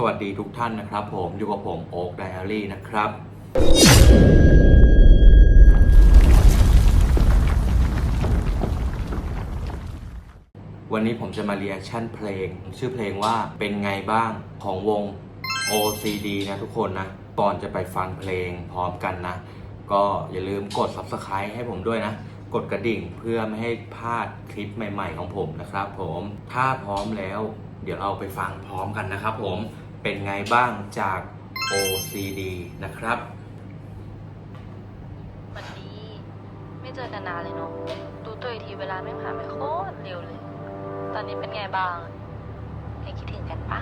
สวัสดีทุกท่านนะครับ ผมอยู่กับผมโอ๊กไดอารี่นะครับ วันนี้ผมจะมาเรีแอคชั่นเพลง ชื่อเพลงว่าเป็นไงบ้างของวง OCD นะทุกคนนะ ก่อนจะไปฟังเพลงพร้อมกันนะ ก็อย่าลืมกด Subscribe ให้ผมด้วยนะ กดกระดิ่งเพื่อไม่ให้พลาดคลิปใหม่ ๆ ของผมนะครับผมถ้าพร้อมแล้วเดี๋ยวเราไปฟังพร้อมกันนะครับผม เป็นไงบ้างจาก OCD นะครับ วันดีไม่เจอกันนานเลยเนาะดูตัวอีกทีเวลาไม่ผ่านไปโคตรเร็วเลย ตอนนี้เป็นไงบ้างยังคิดถึงกันปะ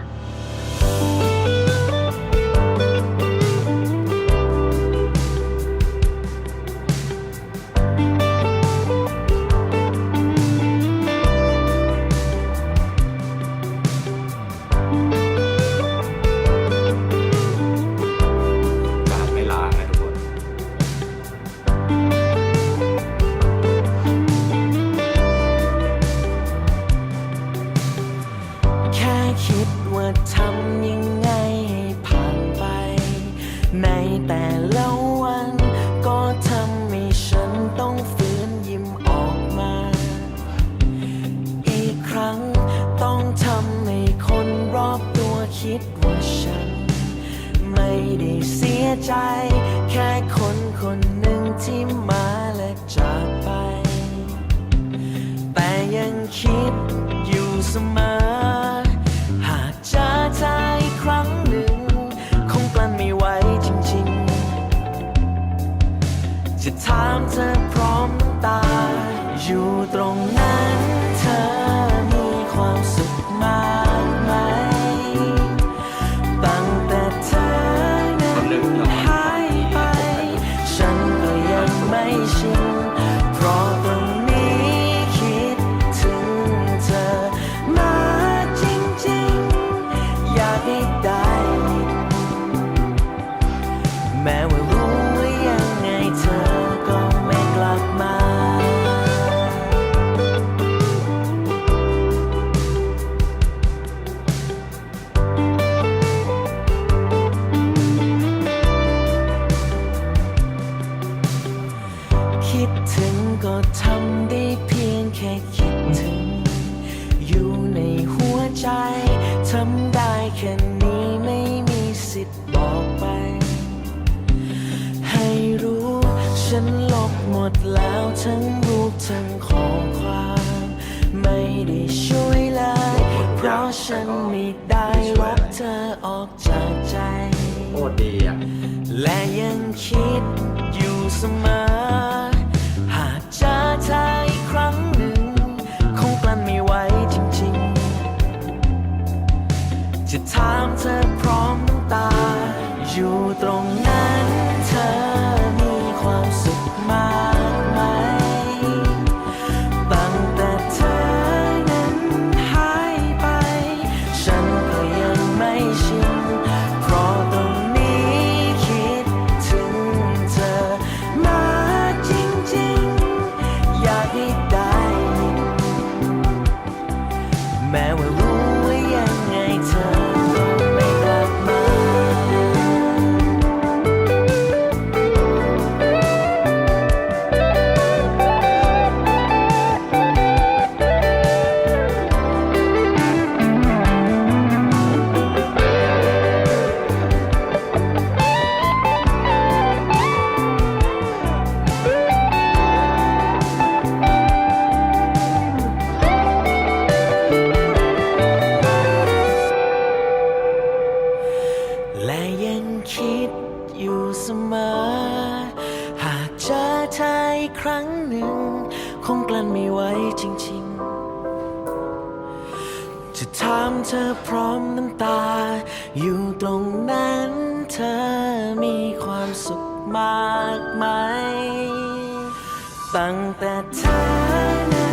ใจ แค่คนคนหนึ่งที่มาและจากไป แต่ยังคิดอยู่เสมอ หากเจอเธออีกครั้งหนึ่ง คงกลั้นไม่ไหวจริงๆ จะถามเธอพร้อมตา อยู่ตรงนั้น สิทธิ์บอกไป ให้รู้ ฉันลบหมดแล้วทั้งรูปทั้งข้อความ ไม่ได้ช่วยเลย เพราะฉันไม่ได้ลบเธอออกจากใจ โคตรดีอะ และยังคิดอยู่เสมอ หากเจอเธออีกครั้งหนึ่ง คงกลั้นไม่ไหวจริงๆ จะถามเธอพร้อม อยู่ตรง ครั้งหนึ่ง คงกลั้นไม่ไหวจริง ๆ จะถามเธอพร้อมน้ำตา อยู่ตรงนั้นเธอมีความสุขมากไหม ตั้งแต่เธอ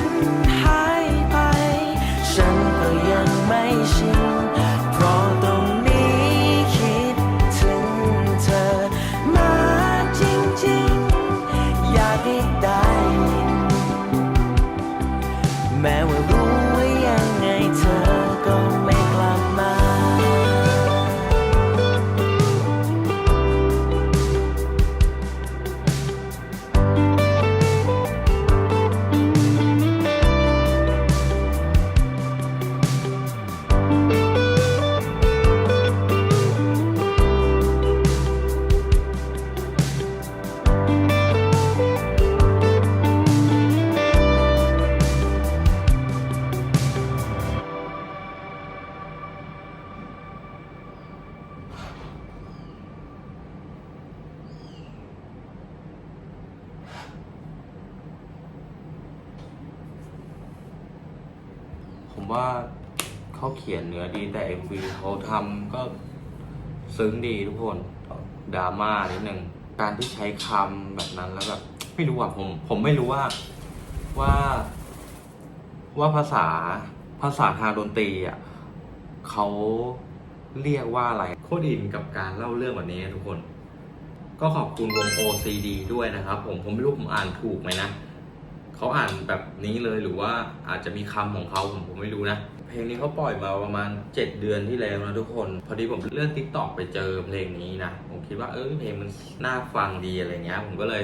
ผมว่าเขาเขียนเนื้อดีแต่ MV เขาทำก็ซึ้งดีทุกคนดราม่านิดนึงการที่ใช้คำแบบนั้นแล้วแบบไม่รู้อะผม ผมไม่รู้ว่าว่า ว่าภาษาภาษาทางดนตรีอะเขาเรียกว่าอะไรโคตรอินกับการเล่าเรื่องแบบนี้ทุกคน ก็ขอบคุณวง OCD ด้วยนะครับ ผมผมไม่รู้ผมอ่านถูกไหมนะ เขาอ่านแบบนี้เลยหรือว่าอาจจะมีคำของเขาผมผมไม่รู้นะ เพลงนี้เขาปล่อยมาประมาณ 7 เดือนที่แล้วนะทุกคน พอดีผมเลื่อนติ๊กต็อกไปเจอเพลงนี้นะ ผมคิดว่าเออเพลงมันน่าฟังดีอะไรเงี้ย ผมก็เลย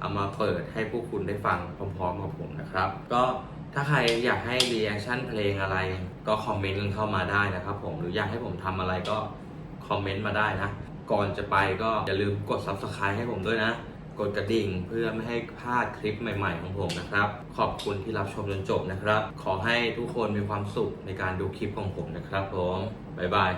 เอามาเปิดให้พวกคุณได้ฟังพร้อมๆกับผมนะครับ ก็ถ้าใครอยากให้รีแอคชั่นเพลงอะไร ก็คอมเมนต์กันเข้ามาได้นะครับผมหรืออยากให้ผมทำอะไรก็คอมเมนต์มาได้นะ ก่อนจะไปก็อย่าลืมกด Subscribe ให้ผมด้วยนะ กดกระดิ่งเพื่อไม่ให้พลาดคลิปใหม่ๆของผมนะครับ ขอบคุณที่รับชมจนจบนะครับ ขอให้ทุกคนมีความสุขในการดูคลิปของผมนะครับผม บ๊ายบาย